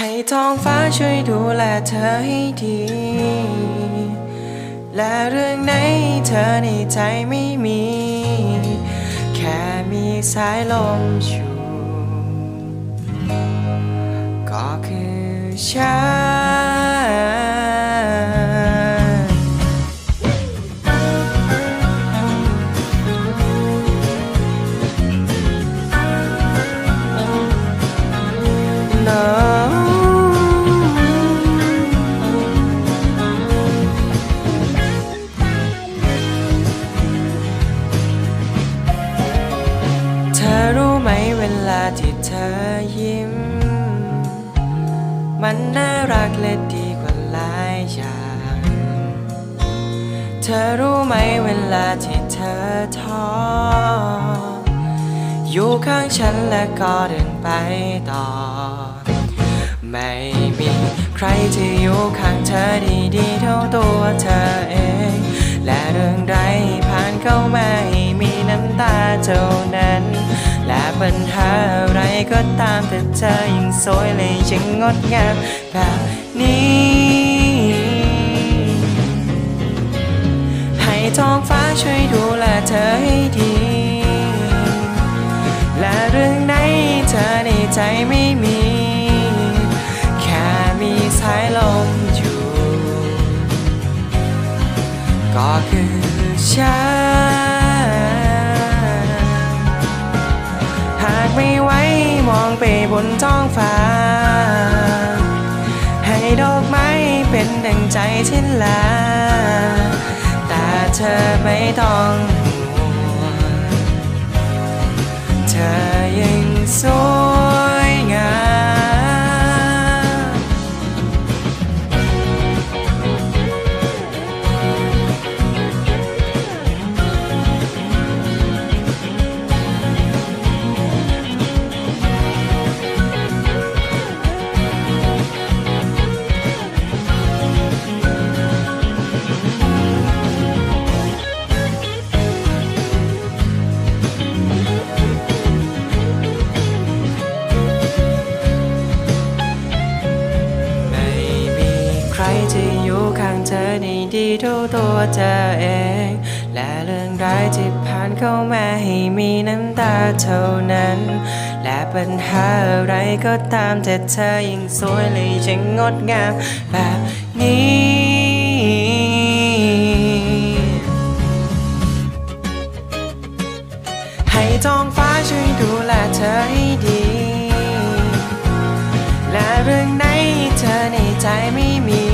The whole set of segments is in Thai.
ให้ท้องฟ้าช่วยดูแลเธอให้ดี และเรื่องไหนเธอในใจไม่มี แค่มีสายลมชูก็คือฉัน มันน่ารักและดีกว่าหลายอย่าง เธอรู้ไหมเวลาที่เธอท้อ อยู่ข้างฉันและก็เดินไปต่อ ไม่มีใครที่อยู่ข้างเธอดีดีๆเท่าตัวเธอเอง และเรื่องใดผ่านเข้ามาให้มีน้ำตาเท่านั้น และปัญหาอะไรก็ตามแต่เธอยังสวยเลยยังงดงามแบบนี้ ให้ท้องฟ้าช่วยดูแลเธอให้ดี และเรื่องไหนเธอในใจไม่มี องไปบนท้องฟ้า ให้ดอกไม้เป็นดังใจที่ลา แต่เธอไม่ต้องห่วงเธอ ข้างเธอได้ดีเท่าตัวเธอเอง และเรื่องร้ายที่ผ่านเข้ามาให้มีน้ำตาเท่านั้น และปัญหาอะไรก็ตามแต่เธอยังสวยเลยยังงดงามแบบนี้ให้ท้องฟ้าช่วยดูแลเธอให้ดี และเรื่องไหนเธอในใจไม่มี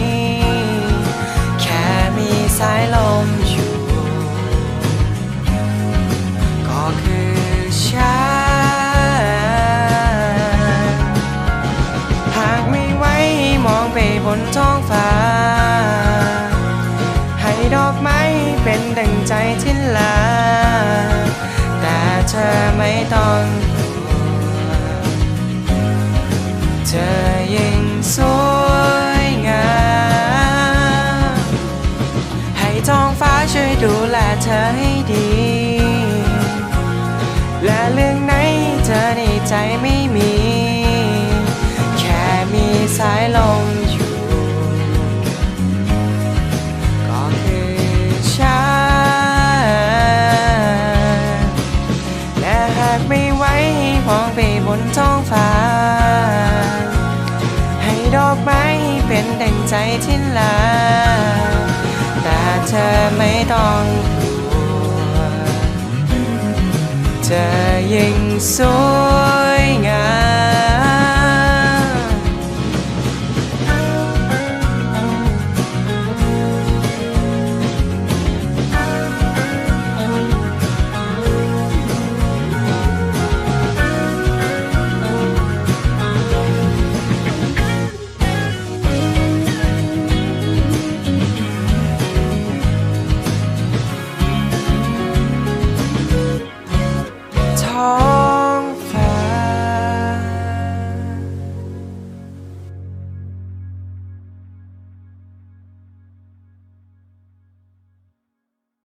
ดังใจที่ลา แต่เธอไม่ต้องห่วเธอยิ่งสวยงาม ให้ท้องฟ้าช่วยดูแลเธอให้ดี ไปบนท้องฟ้า ให้ดอกไม้เป็นดังใจที่ลา แต่เธอไม่ต้องห่วงเธอยังสว